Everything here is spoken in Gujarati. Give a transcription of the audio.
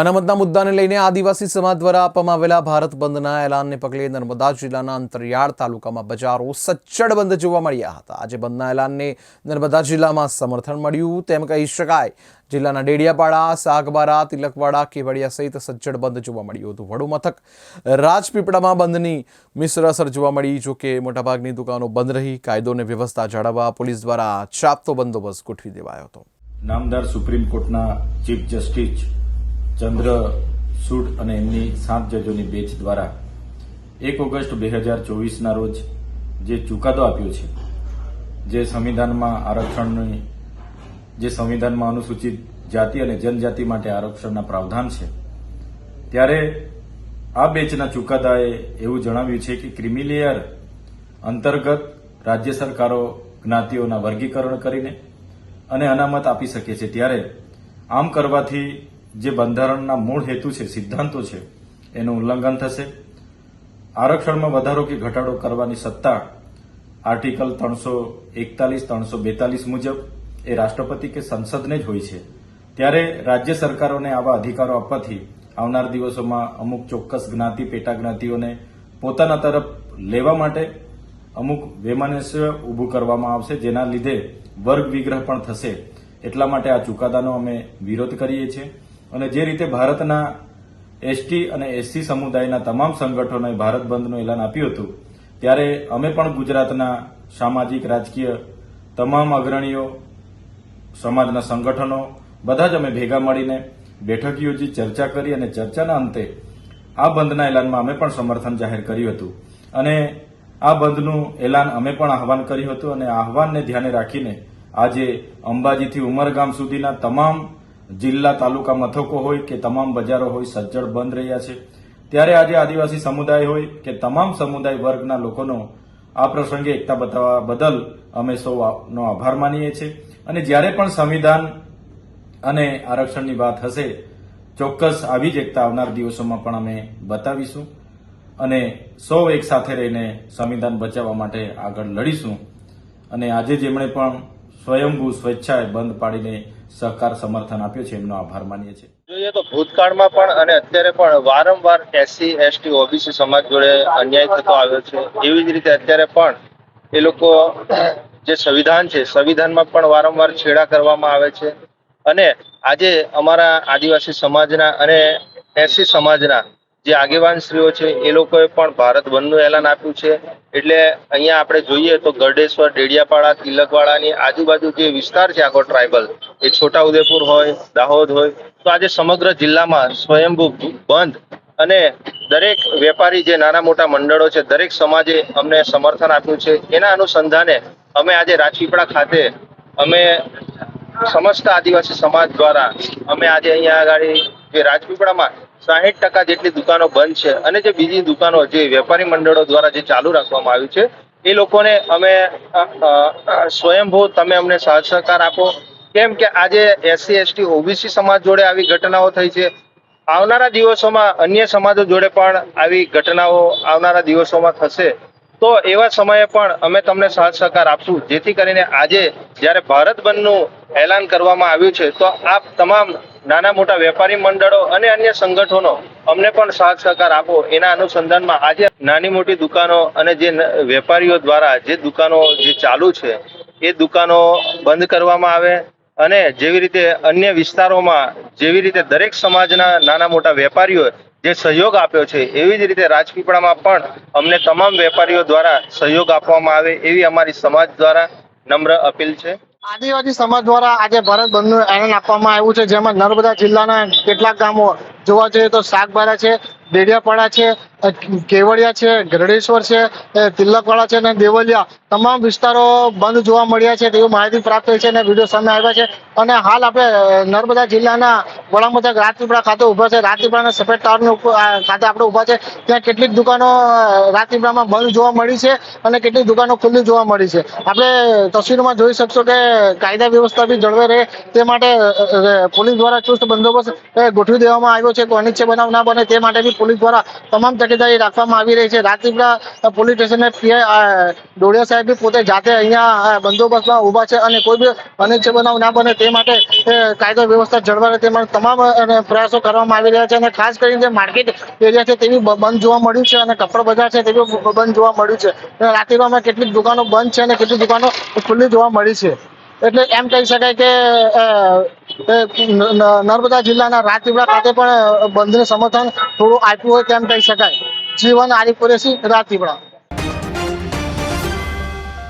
અનામતના મુદ્દાને લઈને આદિવાસી સમાજ દ્વારા આપવામાં આવેલા ભારત બંધના એલાનને પગલે નર્મદા જિલ્લાના અંતરિયાળ તાલુકામાં બજારો સચ્ચડ બંધ જોવા મળ્યા હતા. આજે બંધના એલાનને નર્મદા જિલ્લામાં સમર્થન મળ્યું તેમ કહી શકાય. જિલ્લાના ડેડિયાપાડા, સાગબારા, તિલકવાડા, કેવડિયા સહિત સજ્જડ બંધ જોવા મળ્યું હતું. વડુ મથક, રાજપીપળામાં બંધની મિશ્ર અસર જોવા મળી. જોકે મોટાભાગની દુકાનો બંધ રહી, કાયદો અને વ્યવસ્થા જાળવવા પોલીસ દ્વારા ચાપતો બંદોબસ્ત ગોઠવી દેવાયો હતો. નામદાર સુપ્રીમ કોર્ટના ચીફ જસ્ટિસ ચંદ્રસૂડ અને એમની સાત જજોની બેચ દ્વારા એક ઓગસ્ટ બે હજાર ચોવીસના રોજ જે ચુકાદો આપ્યો છે, જે સંવિધાનમાં આરક્ષણની, જે સંવિધાનમાં અનુસૂચિત જાતિ અને જનજાતિ માટે આરક્ષણના પ્રાવધાન છે, ત્યારે આ બેચના ચુકાદાએ એવું જણાવ્યું છે કે ક્રિમિલેયર અંતર્ગત રાજ્ય સરકારો જ્ઞાતિઓના વર્ગીકરણ કરીને અને અનામત આપી શકે છે. ત્યારે આમ કરવાથી જે બંધારણના મૂળ હેતુ છે, સિદ્ધાંતો છે, એનું ઉલ્લંઘન થશે. આરક્ષણમાં વધારો કે ઘટાડો કરવાની સત્તા આર્ટિકલ ત્રણસો એકતાલીસ, ત્રણસો બેતાલીસ મુજબ એ રાષ્ટ્રપતિ કે સંસદને જ હોય છે. ત્યારે રાજ્ય સરકારોને આવા અધિકારો આપવાથી આવનાર દિવસોમાં અમુક ચોક્કસ જ્ઞાતિ પેટા જ્ઞાતિઓને પોતાના તરફ લેવા માટે અમુક વૈમનસ્ય ઊભું કરવામાં આવશે, જેના લીધે વર્ગ વિગ્રહ પણ થશે. એટલા માટે આ ચુકાદાનો અમે વિરોધ કરીએ છીએ. અને જે રીતે ભારતના એસટી અને એસસી સમુદાયના તમામ સંગઠનોએ ભારત બંધનું એલાન આપ્યું હતું, ત્યારે અમે પણ ગુજરાતના સામાજિક, રાજકીય તમામ અગ્રણીઓ, સમાજના સંગઠનો બધા જ અમે ભેગા મળીને બેઠક યોજી ચર્ચા કરી અને ચર્ચાના અંતે આ બંધના એલાનમાં અમે પણ સમર્થન જાહેર કર્યું હતું. અને આ બંધનું એલાન અમે પણ આહવાન કર્યું હતું અને આહવાનને ધ્યાને રાખીને આજે અંબાજીથી ઉમરગામ સુધીના તમામ જિલ્લા તાલુકા મથકો હોય કે તમામ બજારો હોય સજ્જડ બંધ રહ્યા છે. ત્યારે આજે આદિવાસી સમુદાય હોય કે તમામ સમુદાય વર્ગના લોકોનો આ પ્રસંગે એકતા બતાવવા બદલ અમે સૌનો આભાર માનીએ છીએ. અને જ્યારે પણ સંવિધાન અને આરક્ષણની વાત હશે, ચોક્કસ આવી જ એકતા આવનાર દિવસોમાં પણ અમે બતાવીશું. અને સૌ એક સાથે રહીને સંવિધાન બચાવવા માટે આગળ લડીશું. અને આજે જેમણે પણ સ્વયંભૂ સ્વેચ્છાએ બંધ પાડીને સહકાર સમર્થન આપ્યો છે, એમનો આભાર માનીએ છીએ. જોઈએ તો ભૂતકાળમાં પણ અને અત્યારે પણ વારંવાર એસસી એસટી ઓબીસી સમાજ જોડે અન્યાય થતો આવ્યો છે. એવી જ રીતે અત્યારે પણ એ લોકો જે સંવિધાન છે, સંવિધાનમાં પણ વારંવાર છેડા કરવામાં આવે છે. અને આજે અમારા આદિવાસી સમાજના અને એસસી સમાજના જે આગેવાન શ્રીઓ છે, એ લોકોએ પણ ભારત બંધનું એલાન આપ્યું છે. એટલે અહીંયા આપણે જોઈએ તો ગરડેશ્વર, ડેડિયાપાડા, તિલકવાડાની આજુબાજુ જે વિસ્તાર છે આખો ટ્રાઇબલ એ છોટાઉદેપુર હોય, દાહોદ હોય, તો આજે સમગ્ર જિલ્લામાં સ્વયંભૂ બંધ અને દરેક વેપારી જે નાના મોટા મંડળો છે, દરેક સમાજે અમને સમર્થન આપ્યું છે. એના અનુસંધાને અમે આજે રાજપીપળા ખાતે અમે સમસ્ત આદિવાસી સમાજ દ્વારા અમે આજે અહીંયા આગળ જે રાજપીપળામાં સાહીઠ ટકા જેટલી દુકાનો બંધ છે અને જે બીજી દુકાનો જે વેપારી મંડળો દ્વારા જે ચાલુ રાખવામાં આવ્યું છે, એ લોકોને અમે સ્વયંભૂ તમે અમને સહકાર આપો. કેમ કે આજે એસસી, એસટી, ઓબીસી સમાજ જોડે આવી ઘટનાઓ થઈ છે. આવનારા દિવસોમાં અન્ય સમાજો જોડે પણ આવી ઘટનાઓ આવનારા દિવસોમાં થશે. તો એવા સમયે પણ અમે તમને સાથ સહકાર આપશું. જેથી કરીને આજે જ્યારે ભારત બંધનું એલાન કરવામાં આવ્યું છે, તો આપ તમામ નાના મોટા વેપારી મંડળો અને અન્ય સંગઠનો અમને પણ સાથ સહકાર આપો. એના અનુસંધાનમાં આજે નાની મોટી દુકાનો અને જે વેપારીઓ દ્વારા જે દુકાનો જે ચાલુ છે, એ દુકાનો બંધ કરવામાં આવે અને જેવી રીતે અન્ય વિસ્તારોમાં જેવી રીતે દરેક સમાજના નાના મોટા વેપારીઓ જે સહયોગ આપ્યો છે, એવી જ રીતે રાજપીપળામાં પણ અમને તમામ વેપારીઓ દ્વારા સહયોગ આપવામાં આવે એવી અમારી સમાજ દ્વારા નમ્ર અપીલ છે. આદિવાસી સમાજ દ્વારા આજે ભારત બંધનું એલાન આપવામાં આવ્યું છે, જેમાં નર્મદા જિલ્લાના કેટલાક ગામો જોવા જઈએ તો શાકબારા છે, ડેડિયાપાડા છે કેવડિયા છે ગરડેશ્વર છે તિલકવાડા છે અને દેવલિયા. તમામ વિસ્તારો બંધ જોવા મળ્યા છે તેવી માહિતી પ્રાપ્ત થઈ છે અને વીડિયો સામે આવ્યા છે. અને હાલ આપણે નર્મદા જિલ્લાના વડામથક રાજપીપળા ખાતે ઊભા છે. રાજપીપળાના સફેદ ટાવરની ખાતે આપણે ઊભા છે. ત્યાં કેટલીક દુકાનો રાજપીપળામાં બંધ જોવા મળી છે અને કેટલીક દુકાનો ખુલ્લી જોવા મળી છે. આપણે તસવીરમાં જોઈ શકશો કે કાયદા વ્યવસ્થા બી જળવાઈ રહે તે માટે પોલીસ દ્વારા ચુસ્ત બંદોબસ્ત ગોઠવી દેવામાં આવ્યો છે. કોઈ અનિચ્છે બનાવ ના બને તે માટે બી પોલીસ દ્વારા તમામ તકેદારી રાખવામાં આવી રહી છે. રાજપીપળા પોલીસ સ્ટેશને પીઆઈ ડોડિયા સાહેબ પોતે જાતે અહીંયા બંદોબસ્તમાં ઊભા છે અને કોઈ બી અનિચ્છ બનાવ ના બને તે માટે કાયદો વ્યવસ્થા જળવાય તે માટે તમામ પ્રયાસો કરવામાં આવી રહ્યા છે અને ખાસ કરીને જે માર્કેટ એરિયા છે તે બી, બંધ જોવા મળ્યું છે અને કપડ બજાર છે તે બી, બંધ જોવા મળ્યું છે. રાત્રિમાં કેટલીક દુકાનો બંધ છે અને કેટલીક દુકાનો ખુલ્લી જોવા મળી છે. એટલે એમ કહી શકાય કે નર્મદા જિલ્લાના રાજપીપળા ખાતે પણ બંધને સમર્થન થોડું આપ્યું હોય તેમ કહી શકાય. જીવન આરિફ કુરેશી રાજપીપળા